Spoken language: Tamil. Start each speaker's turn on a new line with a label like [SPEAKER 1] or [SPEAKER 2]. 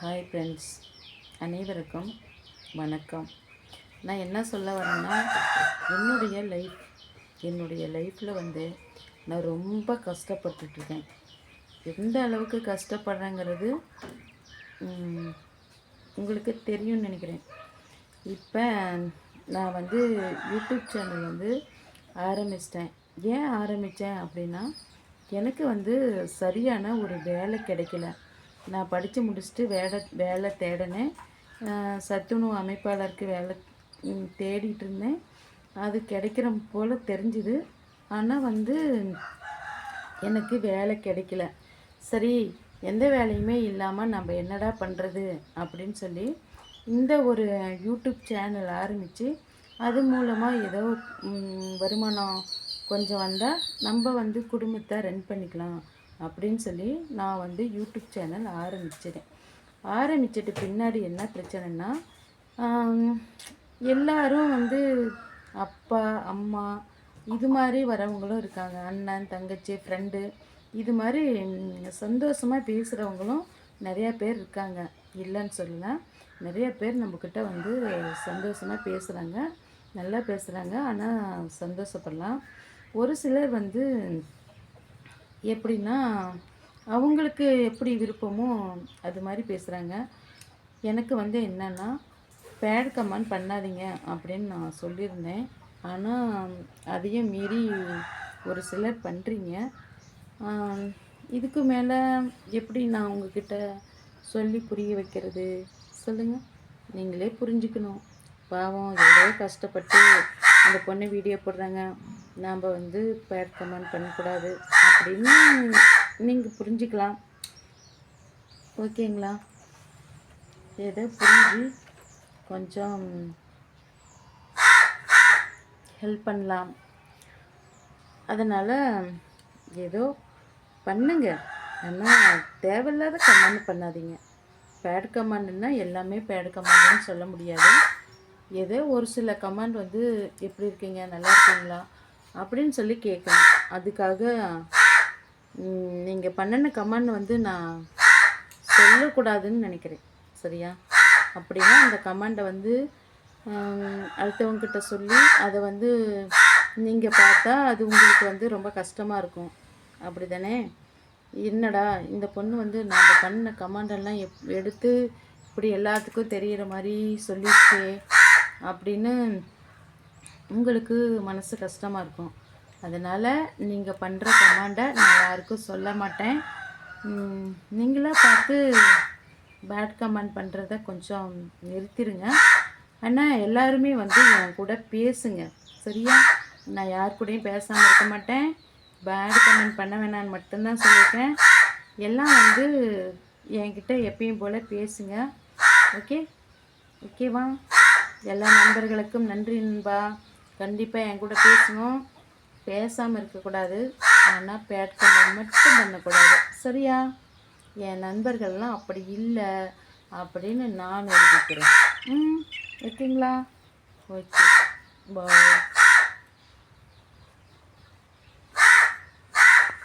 [SPEAKER 1] ஹாய் ஃப்ரெண்ட்ஸ் அனைவருக்கும் வணக்கம். நான் என்ன சொல்ல வரேன்னா என்னுடைய லைஃப் என்னுடைய லைஃப்பில் வந்து நான் ரொம்ப கஷ்டப்பட்டுட்ருக்கேன். எந்த அளவுக்கு கஷ்டப்படுறேங்கிறது உங்களுக்கு தெரியும்னு நினைக்கிறேன். இப்போ நான் வந்து யூடியூப் சேனல் வந்து ஆரம்பிச்சிட்டேன். ஏன் ஆரம்பித்தேன் அப்படின்னா எனக்கு வந்து சரியான ஒரு வேலை கிடைக்கல. நான் படித்து முடிச்சுட்டு வேலை வேலை தேடினேன். சத்துணவு அமைப்பாளருக்கு வேலை தேடிட்டு இருந்தேன். அது கிடைக்கிற போல் தெரிஞ்சுது. ஆனால் வந்து எனக்கு வேலை கிடைக்கல. சரி எந்த வேலையுமே இல்லாமல் நம்ம என்னடா பண்ணுறது அப்படின்னு சொல்லி இந்த ஒரு யூடியூப் சேனல் ஆரம்பித்து அது மூலமாக ஏதோ வருமானம் கொஞ்சம் வந்தால் நம்ம வந்து குடும்பத்தை ரன் பண்ணிக்கலாம். அப்படின்னு சொல்லி நான் வந்து யூடியூப் சேனல் ஆரம்பிச்சிட்டேன் ஆரம்பிச்சிட்டு பின்னாடி என்ன பிரச்சனைன்னா எல்லாரும் வந்து அப்பா அம்மா இது மாதிரி வரவங்களும் இருக்காங்க. அண்ணன் தங்கச்சி ஃப்ரெண்டு இது மாதிரி சந்தோஷமாக பேசுகிறவங்களும் நிறையா பேர் இருக்காங்க. இல்லைன்னு சொல்லல. நிறைய பேர் நம்மக்கிட்ட வந்து சந்தோஷமாக பேசுகிறாங்க நல்லா பேசுகிறாங்க ஆனால் சந்தோஷப்படலாம். ஒரு சிலர் வந்து எப்படின்னா அவங்களுக்கு எப்படி விருப்பமோ அது மாதிரி பேசுகிறாங்க எனக்கு வந்து என்னென்னா பேட் கமெண்ட் பண்ணாதீங்க அப்படின்னு நான் சொல்லியிருந்தேன். ஆனால் அதையும் மீறி ஒரு சிலர் பண்ணுறீங்க இதுக்கு மேலே எப்படி நான் உங்ககிட்ட சொல்லி புரிய வைக்கிறது? சொல்லுங்கள் நீங்களே புரிஞ்சுக்கணும். பாவம் எவ்வளோ கஷ்டப்பட்டு அந்த பொண்ணு வீடியோ போடுறாங்க. நாம் வந்து பேட் கமெண்ட் பண்ணக்கூடாது. அப்படின்னு நீங்கள் புரிஞ்சுக்கலாம். ஓகேங்களா? ஏதோ புரிஞ்சு கொஞ்சம் ஹெல்ப் பண்ணலாம். அதனால் ஏதோ பண்ணுங்க. ஆனால் தேவையில்லாத கமெண்ட் பண்ணாதீங்க. பேட் கமெண்ட்னா எல்லாமே பேட் கமெண்ட்னு சொல்ல முடியாது. ஏதோ ஒரு சில கமெண்ட் வந்து எப்படி இருக்கீங்க? நல்லா இருக்கீங்களா? அப்படின்னு சொல்லி கேட்கணும். அதுக்காக நீங்கள் பண்ணின கமெண்ட் வந்து நான் சொல்லக்கூடாதுன்னு நினைக்கிறேன். சரியா? அப்படின்னா அந்த கமெண்டை வந்து அடுத்தவங்கக்கிட்ட சொல்லி அதை வந்து நீங்கள் பார்த்தா அது உங்களுக்கு வந்து ரொம்ப கஷ்டமாக இருக்கும். அப்படி தானே என்னடா இந்த பொண்ணு வந்து நான் பண்ண கமாண்டெல்லாம் எப் எடுத்து இப்படி எல்லாத்துக்கும் தெரிகிற மாதிரி சொல்லிடுச்சு அப்படின்னு உங்களுக்கு மனசு கஷ்டமாக இருக்கும். அதனால் நீங்கள் பண்ணுற கமாண்டை நான் யாருக்கும் சொல்ல மாட்டேன். நீங்களாக பார்த்து பேட் கமெண்ட் பண்ணுறத கொஞ்சம் நிறுத்திடுங்க ஆனால் எல்லாருமே வந்து என் கூட பேசுங்க. சரியா? நான் யார் கூடயும் பேசாமல் இருக்க மாட்டேன். பேட் கமெண்ட் பண்ண வேணான்னு மட்டும்தான் சொல்லியிருக்கேன். எல்லாம் வந்து என்கிட்ட எப்பயும் போல் பேசுங்க. ஓகே? ஓகேவா? எல்லா நண்பர்களுக்கும் நன்றி நண்பா. கண்டிப்பாக என் கூட பேசணும் பேசாமல் இருக்கக்கூடாது. ஆனால் பேட் கமெண்ட் மட்டும் பண்ணக்கூடாது. சரியா? என் நண்பர்கள்லாம் அப்படி இல்லை அப்படின்னு நான் நிரூபிக்கிறேன் ம் ஓகேங்களா ஓகே பாய்.